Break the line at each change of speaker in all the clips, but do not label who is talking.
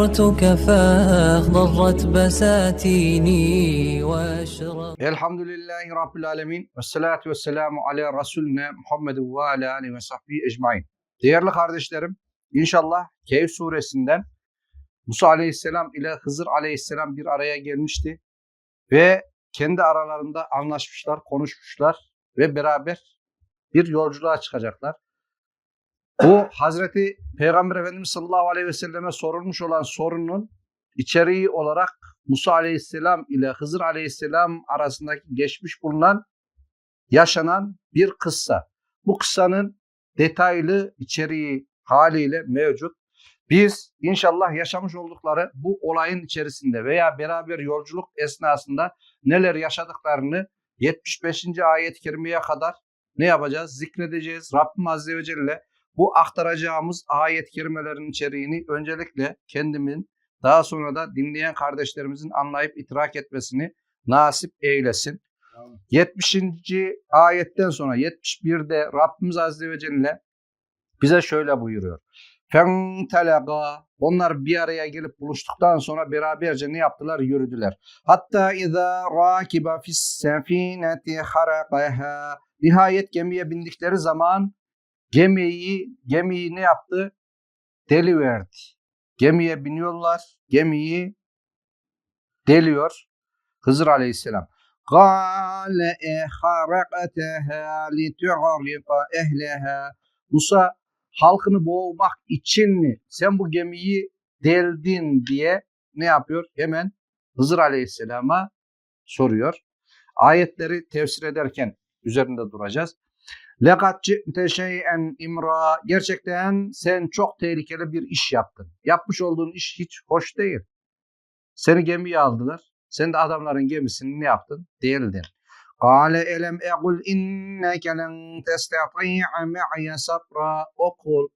صرتك فاخضرت بساتيني واشرق
Elhamdülillahi Rabbil Alemin ve salatu ve selamu ala Resulüne Muhammed ve ala alihi ve sahbihi ecmain. Değerli kardeşlerim, inşallah Kehf suresinden Musa aleyhisselam ile Hızır aleyhisselam bir araya gelmişti ve kendi aralarında anlaşmışlar, konuşmuşlar ve beraber bir yolculuğa çıkacaklar. Bu Hazreti Peygamber Efendimiz sallallahu aleyhi ve selleme sorulmuş olan sorunun içeriği olarak Musa aleyhisselam ile Hızır aleyhisselam arasındaki geçmiş bulunan yaşanan bir kıssa. Bu kıssanın detaylı içeriği haliyle mevcut. Biz inşallah yaşamış oldukları bu olayın içerisinde veya beraber yolculuk esnasında neler yaşadıklarını 75. ayet-i kerimeye kadar ne yapacağız? Zikredeceğiz. Rabbim Azze ve Celle bu aktaracağımız ayet-i kerimelerin içeriğini öncelikle kendimin daha sonra da dinleyen kardeşlerimizin anlayıp idrak etmesini nasip eylesin. 70. ayetten sonra 71'de Rabbimiz Azze ve Celle bize şöyle buyuruyor. Fentelaga onlar bir araya gelip buluştuktan sonra beraberce ne yaptılar? Yürüdüler. Hatta izâ râkiba fis sefineti harakaha Nihayet gemiye bindikleri zaman Gemiyi, gemiyi ne yaptı? Deliverdi. Gemiye biniyorlar. Gemiyi deliyor. Hızır Aleyhisselam. Kale eharakteha litu'arika ehleha. Musa halkını boğmak için mi sen bu gemiyi deldin diye ne yapıyor? Hemen Hızır Aleyhisselam'a soruyor. Ayetleri tefsir ederken üzerinde duracağız. Lekat ci'te şey'en imra. Gerçekten sen çok tehlikeli bir iş yaptın. Yapmış olduğun iş hiç hoş değil. Seni gemiye aldılar. Sen de adamların gemisini ne yaptın? Değildin. Kale elem egul inneke len testati'a me'ye sabra. Okul.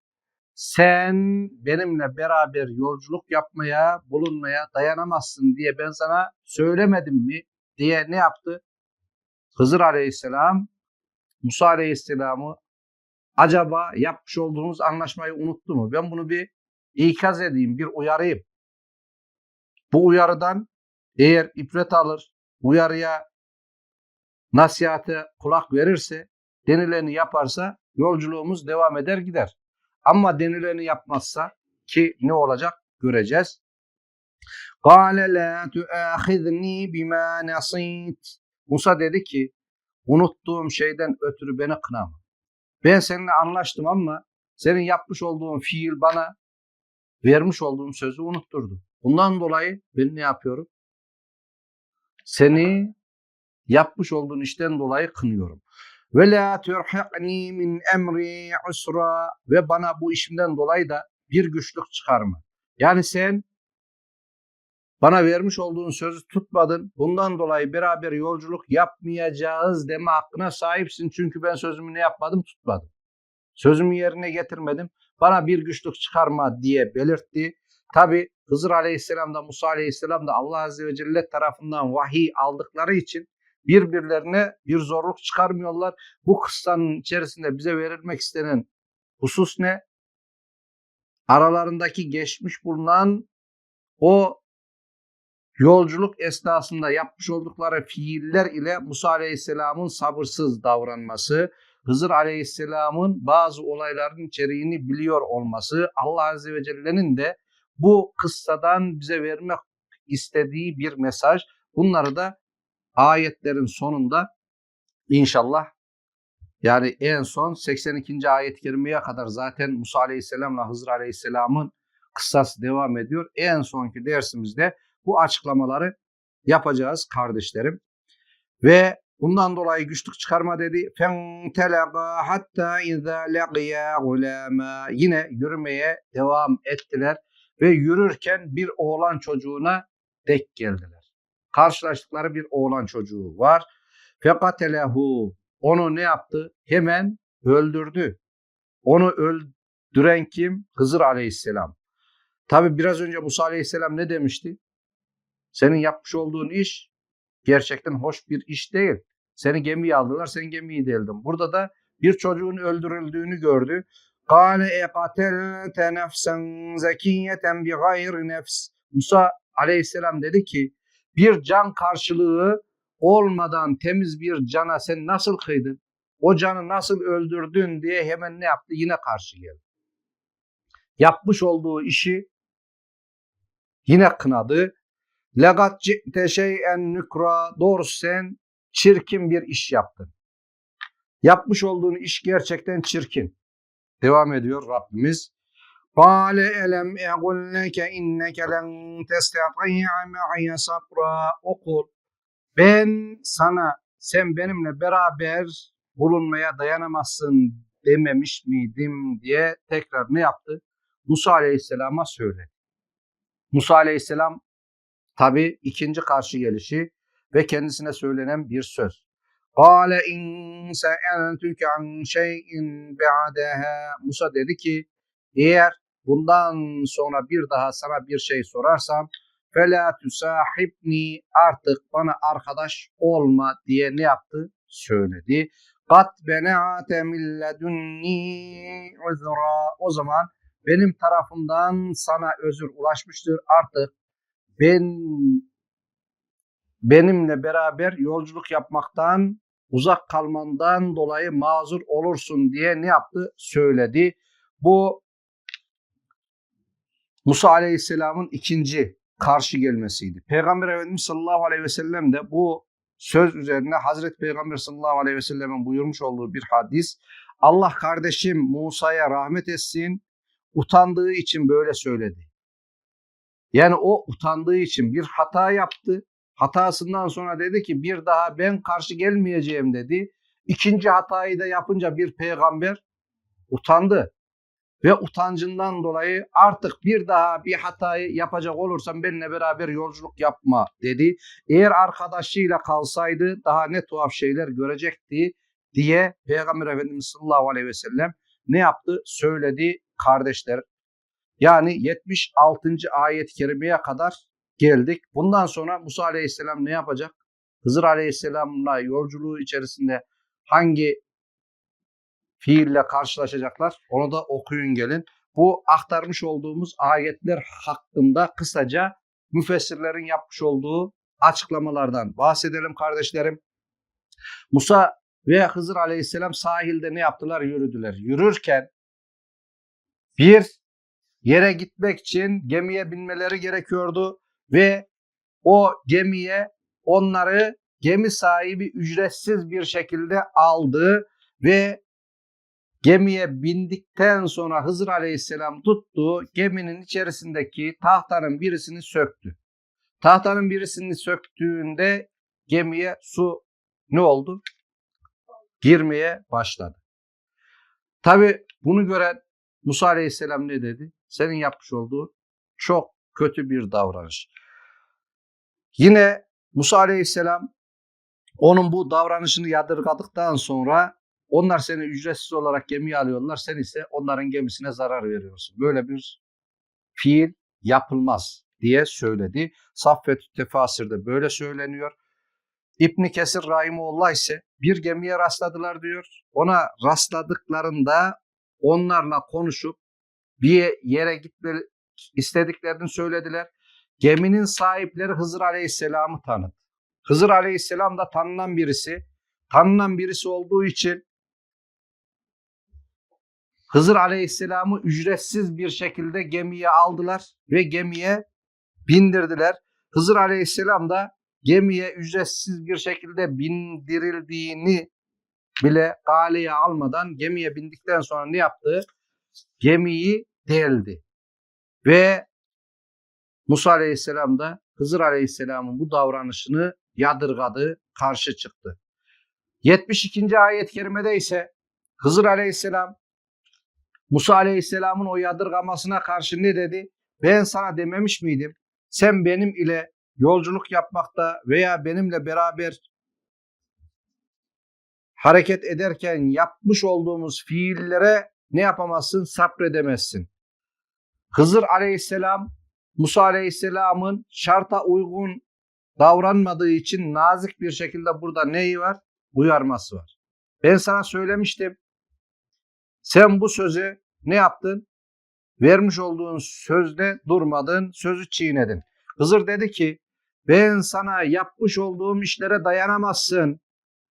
Sen benimle beraber yolculuk yapmaya, bulunmaya dayanamazsın diye ben sana söylemedim mi? diye ne yaptı? Hızır Aleyhisselam Musa Aleyhisselam'ı acaba yapmış olduğumuz anlaşmayı unuttu mu? Ben bunu bir ikaz edeyim, bir uyarayım. Bu uyarıdan eğer ibret alır, uyarıya, nasihate kulak verirse, denileni yaparsa yolculuğumuz devam eder gider. Ama denileni yapmazsa ki ne olacak göreceğiz. قَالَ لَا تُؤَخِذْنِي بِمَا نَصِيتِ Musa dedi ki unuttuğum şeyden ötürü beni kınama. Ben seninle anlaştım ama senin yapmış olduğun fiil bana vermiş olduğum sözü unutturdu. Bundan dolayı ben ne yapıyorum? Seni yapmış olduğun işten dolayı kınıyorum. Ve la turhiqni min emri usra ve bana bu işimden dolayı da bir güçlük çıkarma. Yani sen bana vermiş olduğun sözü tutmadın. Bundan dolayı beraber yolculuk yapmayacağız deme hakkına sahipsin. Çünkü ben sözümü ne yapmadım? Tutmadım. Sözümü yerine getirmedim. Bana bir güçlük çıkarma diye belirtti. Tabi Hızır Aleyhisselam da Musa Aleyhisselam da Allah Azze ve Celle tarafından vahiy aldıkları için birbirlerine bir zorluk çıkarmıyorlar. Bu kıssanın içerisinde bize verilmek istenen husus ne? Aralarındaki geçmiş bulunan o yolculuk esnasında yapmış oldukları fiiller ile Musa Aleyhisselam'ın sabırsız davranması, Hızır Aleyhisselam'ın bazı olayların içeriğini biliyor olması, Allah Azze ve Celle'nin de bu kıssadan bize vermek istediği bir mesaj. Bunları da ayetlerin sonunda inşallah yani en son 82. ayet-i kerimeye kadar zaten Musa Aleyhisselam'la Hızır Aleyhisselam'ın kıssası devam ediyor. En sonki dersimizde bu açıklamaları yapacağız kardeşlerim. Ve bundan dolayı güçlük çıkarma dedi. Fentelaga hatta izâ laqiya gulâmâ. Yine yürümeye devam ettiler ve yürürken bir oğlan çocuğuna denk geldiler. Karşılaştıkları bir oğlan çocuğu var. Fekatelehu. Onu ne yaptı? Hemen öldürdü. Onu öldüren kim? Hızır aleyhisselam. Tabi biraz önce Musa aleyhisselam ne demişti? Senin yapmış olduğun iş gerçekten hoş bir iş değil. Seni gemiye aldılar, sen gemiyi değildin. Burada da bir çocuğun öldürüldüğünü gördü. Kale e katelte nefsen zekiyeten bi gayri nefs. Musa aleyhisselam dedi ki bir can karşılığı olmadan temiz bir cana sen nasıl kıydın? O canı nasıl öldürdün diye hemen ne yaptı? Yine karşı geldi. Yapmış olduğu işi yine kınadı. Legat ci'te şeyen nükra. Doğrusu sen çirkin bir iş yaptın. Yapmış olduğun iş gerçekten çirkin. Devam ediyor Rabbimiz. Kale elem egul inneke len testati'a me'ye sabra. Okul. Ben sana, sen benimle beraber bulunmaya dayanamazsın dememiş miydim diye tekrar ne yaptı? Musa Aleyhisselam'a söyledi. Musa Aleyhisselam tabi ikinci karşı gelişi ve kendisine söylenen bir söz. قال إن سألتك عن شيء بعدها Musa dedi ki eğer bundan sonra bir daha sana bir şey sorarsam فَلَا تُسَاحِبْنِي artık bana arkadaş olma diye ne yaptı? Söyledi. قَدْ بَنَعَتَ مِنْ لَدُنِّي عُذْرًا O zaman benim tarafımdan sana özür ulaşmıştır. Artık ben benimle beraber yolculuk yapmaktan uzak kalmandan dolayı mazur olursun diye ne yaptı? Söyledi. Bu Musa Aleyhisselam'ın ikinci karşı gelmesiydi. Peygamber Efendimiz sallallahu aleyhi ve sellem de bu söz üzerine Hazreti Peygamber sallallahu aleyhi ve sellemin buyurmuş olduğu bir hadis. Allah kardeşim Musa'ya rahmet etsin. Utandığı için böyle söyledi. Yani o utandığı için bir hata yaptı. Hatasından sonra dedi ki bir daha ben karşı gelmeyeceğim dedi. İkinci hatayı da yapınca bir peygamber utandı. Ve utancından dolayı artık bir daha bir hatayı yapacak olursam benimle beraber yolculuk yapma dedi. Eğer arkadaşıyla kalsaydı daha ne tuhaf şeyler görecekti diye Peygamber Efendimiz sallallahu aleyhi ve sellem ne yaptı? Söyledi kardeşler. Yani 76. ayet-i kerimeye kadar geldik. Bundan sonra Musa aleyhisselam ne yapacak? Hızır aleyhisselamla yolculuğu içerisinde hangi fiille karşılaşacaklar? Onu da okuyun gelin. Bu aktarmış olduğumuz ayetler hakkında kısaca müfessirlerin yapmış olduğu açıklamalardan bahsedelim kardeşlerim. Musa ve Hızır aleyhisselam sahilde ne yaptılar? Yürüdüler. Yürürken bir yere gitmek için gemiye binmeleri gerekiyordu ve o gemiye onları gemi sahibi ücretsiz bir şekilde aldı ve gemiye bindikten sonra Hızır Aleyhisselam tuttu geminin içerisindeki tahtanın birisini söktü. Tahtanın birisini söktüğünde gemiye su ne oldu? Girmeye başladı. Tabi bunu gören Musa Aleyhisselam ne dedi? Senin yapmış olduğu çok kötü bir davranış. Yine Musa Aleyhisselam onun bu davranışını yadırgadıktan sonra onlar seni ücretsiz olarak gemiye alıyorlar. Sen ise onların gemisine zarar veriyorsun. Böyle bir fiil yapılmaz diye söyledi. Saffet Tefasir'de böyle söyleniyor. İbn Kesir Rahimullah ise bir gemiye rastladılar diyor. Ona rastladıklarında onlarla konuşup bir yere gitme istediklerini söylediler. Geminin sahipleri Hızır Aleyhisselam'ı tanıdı. Hızır Aleyhisselam da tanınan birisi. Tanınan birisi olduğu için Hızır Aleyhisselam'ı ücretsiz bir şekilde gemiye aldılar ve gemiye bindirdiler. Hızır Aleyhisselam da gemiye ücretsiz bir şekilde bindirildiğini bile galeye almadan gemiye bindikten sonra ne yaptı? Gemiyi deldi. Ve Musa Aleyhisselam da Hızır Aleyhisselam'ın bu davranışını yadırgadı, karşı çıktı. 72. ayet-i kerimede ise Hızır Aleyhisselam Musa Aleyhisselam'ın o yadırgamasına karşı ne dedi? Ben sana dememiş miydim? Sen benim ile yolculuk yapmakta veya benimle beraber hareket ederken yapmış olduğumuz fiillere ne yapamazsın? Sabredemezsin. Hızır Aleyhisselam Musa Aleyhisselam'ın şarta uygun davranmadığı için nazik bir şekilde burada neyi var? Uyarması var. Ben sana söylemiştim. Sen bu sözü ne yaptın? Vermiş olduğun sözde durmadın, sözü çiğnedin. Hızır dedi ki ben sana yapmış olduğum işlere dayanamazsın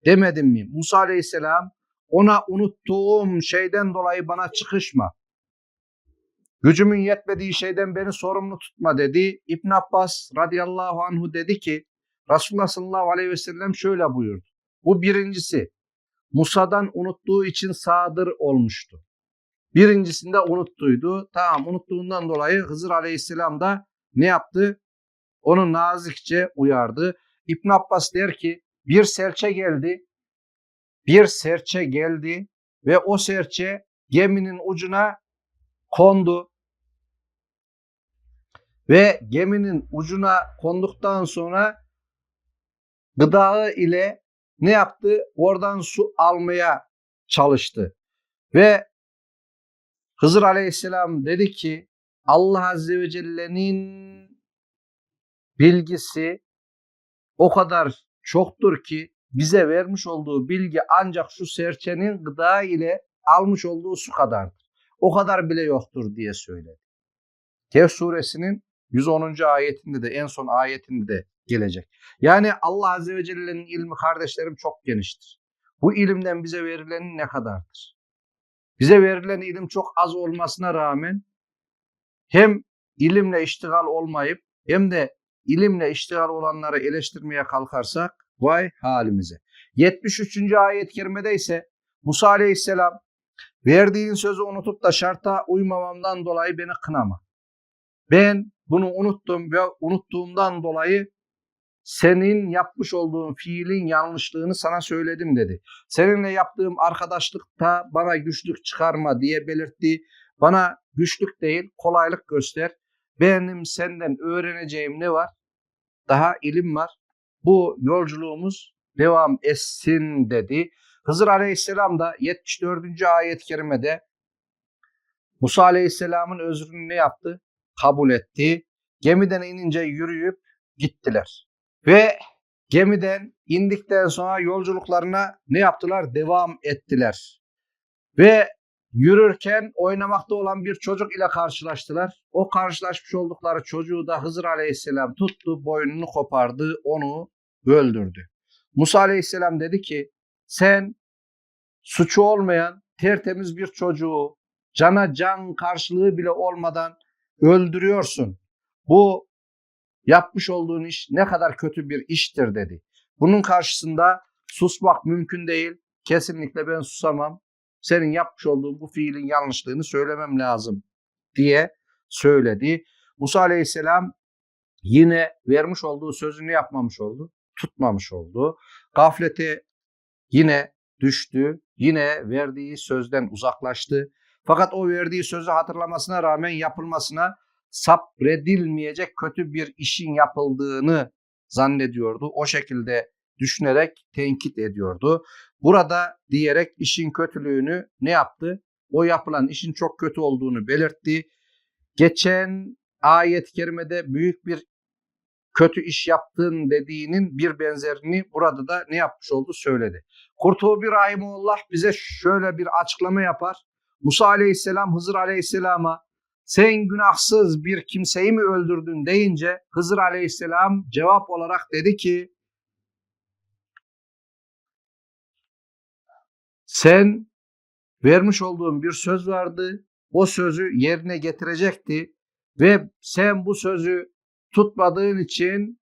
demedim mi? Musa Aleyhisselam ona unuttuğum şeyden dolayı bana çıkışma. Gücümün yetmediği şeyden beni sorumlu tutma dedi. İbn Abbas radıyallahu anhu dedi ki Resulullah sallallahu aleyhi ve sellem şöyle buyurdu. Bu birincisi Musa'dan unuttuğu için sadır olmuştu. Birincisinde unuttuydu. Tamam unuttuğundan dolayı Hızır aleyhisselam da ne yaptı? Onu nazikçe uyardı. İbn Abbas der ki bir serçe geldi. Bir serçe geldi ve o serçe geminin ucuna kondu. Ve geminin ucuna konduktan sonra gıdağı ile ne yaptı? Oradan su almaya çalıştı. Ve Hızır Aleyhisselam dedi ki Allah Azze ve Celle'nin bilgisi o kadar çoktur ki bize vermiş olduğu bilgi ancak şu serçenin gıda ile almış olduğu su kadardır. O kadar bile yoktur diye söyledi. Kehf suresinin 110. ayetinde de en son ayetinde de gelecek. Yani Allah Azze ve Celle'nin ilmi kardeşlerim çok geniştir. Bu ilimden bize verilen ne kadardır? Bize verilen ilim çok az olmasına rağmen hem ilimle iştigal olmayıp hem de ilimle iştigal olanları eleştirmeye kalkarsak vay halimize. 73. ayet-i kerimede ise Musa Aleyhisselam verdiğin sözü unutup da şarta uymamamdan dolayı beni kınama. Ben bunu unuttum ve unuttuğumdan dolayı senin yapmış olduğun fiilin yanlışlığını sana söyledim dedi. Seninle yaptığım arkadaşlıkta bana güçlük çıkarma diye belirtti. Bana güçlük değil kolaylık göster. Benim senden öğreneceğim ne var? Daha ilim var. Bu yolculuğumuz devam etsin dedi. Hızır Aleyhisselam da 74. ayet-i kerimede Musa Aleyhisselam'ın özrünü ne yaptı? Kabul etti. Gemiden inince yürüyüp gittiler. Ve gemiden indikten sonra yolculuklarına ne yaptılar? Devam ettiler. Ve yürürken oynamakta olan bir çocuk ile karşılaştılar. O karşılaşmış oldukları çocuğu da Hızır Aleyhisselam tuttu, boynunu kopardı, onu öldürdü. Musa Aleyhisselam dedi ki sen suçu olmayan tertemiz bir çocuğu cana can karşılığı bile olmadan öldürüyorsun. Bu yapmış olduğun iş ne kadar kötü bir iştir dedi. Bunun karşısında susmak mümkün değil. Kesinlikle ben susamam. Senin yapmış olduğun bu fiilin yanlışlığını söylemem lazım diye söyledi. Musa Aleyhisselam yine vermiş olduğu sözünü yapmamış oldu. Tutmamış oldu. Gaflete yine düştü. Yine verdiği sözden uzaklaştı. Fakat o verdiği sözü hatırlamasına rağmen yapılmasına sabredilmeyecek kötü bir işin yapıldığını zannediyordu. O şekilde düşünerek tenkit ediyordu. Burada diyerek işin kötülüğünü ne yaptı? O yapılan işin çok kötü olduğunu belirtti. Geçen ayet-i kerimede büyük bir kötü iş yaptın dediğinin bir benzerini burada da ne yapmış oldu söyledi. Kurtubi Rahimullah bize şöyle bir açıklama yapar. Musa Aleyhisselam Hızır Aleyhisselam'a sen günahsız bir kimseyi mi öldürdün deyince Hızır Aleyhisselam cevap olarak dedi ki sen vermiş olduğun bir söz vardı. O sözü yerine getirecekti ve sen bu sözü tutmadığın için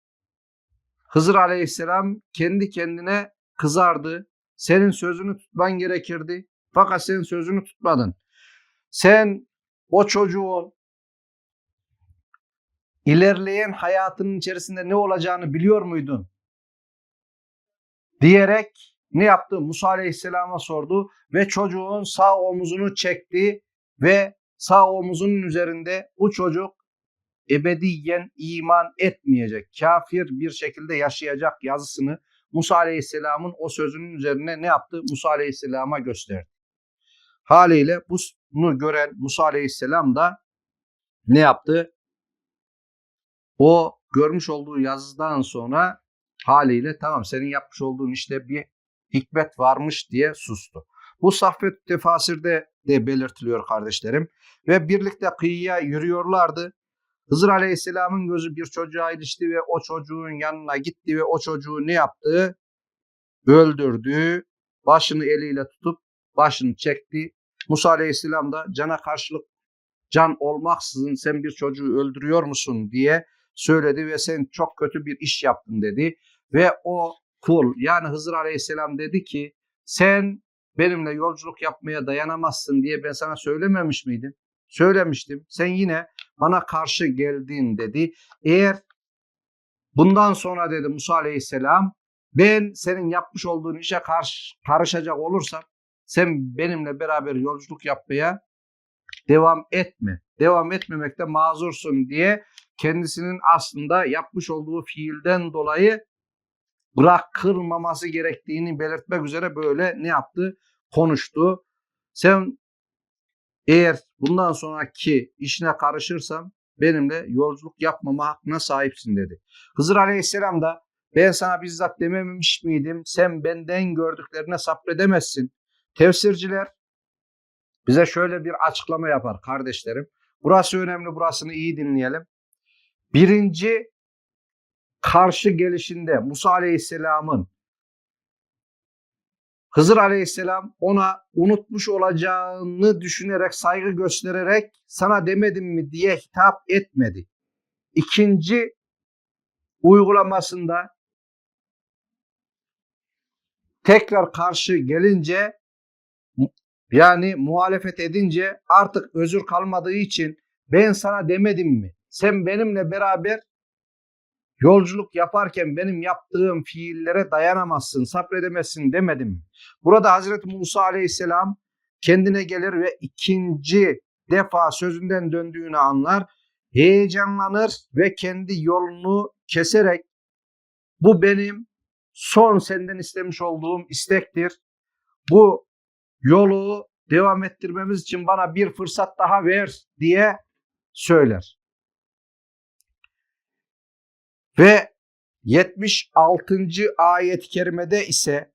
Hızır Aleyhisselam kendi kendine kızardı. Senin sözünü tutman gerekirdi. Fakat sen sözünü tutmadın. Sen o çocuğun ilerleyen hayatının içerisinde ne olacağını biliyor muydun? Diyerek ne yaptı? Musa Aleyhisselam'a sordu ve çocuğun sağ omuzunu çekti ve sağ omuzunun üzerinde bu çocuk ebediyen iman etmeyecek, kafir bir şekilde yaşayacak yazısını Musa Aleyhisselam'ın o sözünün üzerine ne yaptı? Musa Aleyhisselam'a gösterdi. Haliyle bunu gören Musa Aleyhisselam da ne yaptı? O görmüş olduğu yazıdan sonra haliyle tamam senin yapmış olduğun işte bir hikmet varmış diye sustu. Bu Sahfet Tefasir'de de belirtiliyor kardeşlerim. Ve birlikte kıyıya yürüyorlardı. Hızır Aleyhisselam'ın gözü bir çocuğa ilişti ve o çocuğun yanına gitti ve o çocuğu ne yaptı? Öldürdü. Başını eliyle tutup başını çekti. Musa Aleyhisselam da cana karşılık can olmaksızın sen bir çocuğu öldürüyor musun diye söyledi ve sen çok kötü bir iş yaptın dedi. Ve o kul yani Hızır Aleyhisselam dedi ki sen benimle yolculuk yapmaya dayanamazsın diye ben sana söylememiş miydim? Söylemiştim. Sen yine bana karşı geldin dedi. Eğer bundan sonra dedi Musa Aleyhisselam ben senin yapmış olduğun işe karşı karışacak olursam sen benimle beraber yolculuk yapmaya devam etme. Devam etmemekte mazursun diye kendisinin aslında yapmış olduğu fiilden dolayı bırakılmaması gerektiğini belirtmek üzere böyle ne yaptı? Konuştu. Sen eğer bundan sonraki işine karışırsam benimle yolculuk yapmama hakkına sahipsin dedi. Hızır Aleyhisselam da ben sana bizzat dememiş miydim? Sen benden gördüklerine sabredemezsin. Tefsirciler bize şöyle bir açıklama yapar kardeşlerim. Burası önemli, burasını iyi dinleyelim. Birinci karşı gelişinde Musa Aleyhisselam'ın Hızır Aleyhisselam ona unutmuş olacağını düşünerek, saygı göstererek sana demedim mi diye hitap etmedi. İkinci uygulamasında tekrar karşı gelince yani muhalefet edince artık özür kalmadığı için ben sana demedim mi? Sen benimle beraber yolculuk yaparken benim yaptığım fiillere dayanamazsın, sabredemezsin demedim? Burada Hazreti Musa Aleyhisselam kendine gelir ve ikinci defa sözünden döndüğünü anlar. Heyecanlanır ve kendi yolunu keserek bu benim son senden istemiş olduğum istektir. Bu yolu devam ettirmemiz için bana bir fırsat daha ver diye söyler. Ve 76. ayet-i kerimede ise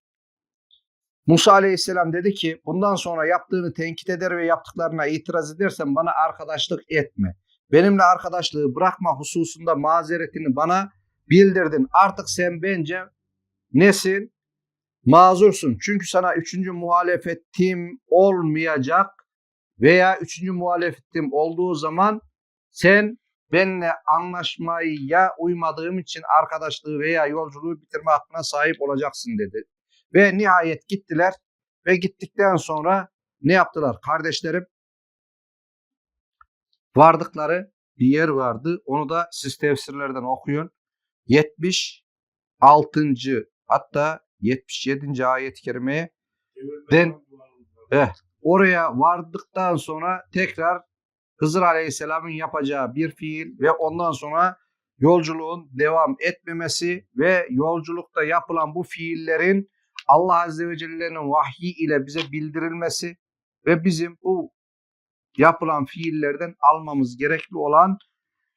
Musa aleyhisselam dedi ki bundan sonra yaptığını tenkit eder ve yaptıklarına itiraz edersen bana arkadaşlık etme. Benimle arkadaşlığı bırakma hususunda mazeretini bana bildirdin. Artık sen bence nesin? Mazursun. Çünkü sana üçüncü muhalefetim olmayacak veya üçüncü muhalefetim olduğu zaman sen benimle anlaşmaya uymadığım için arkadaşlığı veya yolculuğu bitirme hakkına sahip olacaksın dedi. Ve nihayet gittiler ve gittikten sonra ne yaptılar kardeşlerim? Vardıkları bir yer vardı. Onu da siz tefsirlerden okuyun. 76. hatta 77. ayet-i kerimeye den eh, oraya vardıktan sonra tekrar Hızır Aleyhisselam'ın yapacağı bir fiil ve ondan sonra yolculuğun devam etmemesi ve yolculukta yapılan bu fiillerin Allah Azze ve Celle'nin vahyi ile bize bildirilmesi ve bizim bu yapılan fiillerden almamız gerekli olan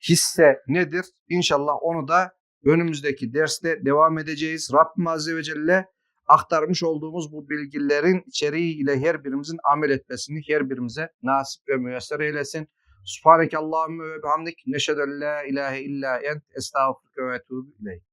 hisse nedir? İnşallah onu da önümüzdeki derste devam edeceğiz. Rabbim Azze ve Celle aktarmış olduğumuz bu bilgilerin içeriğiyle her birimizin amel etmesini her birimize nasip ve müyesser eylesin. Subhaneke Allahümme ve bihamdik. Neşheden la ilahe illa ent. Estağfurke ve etubu ileyk.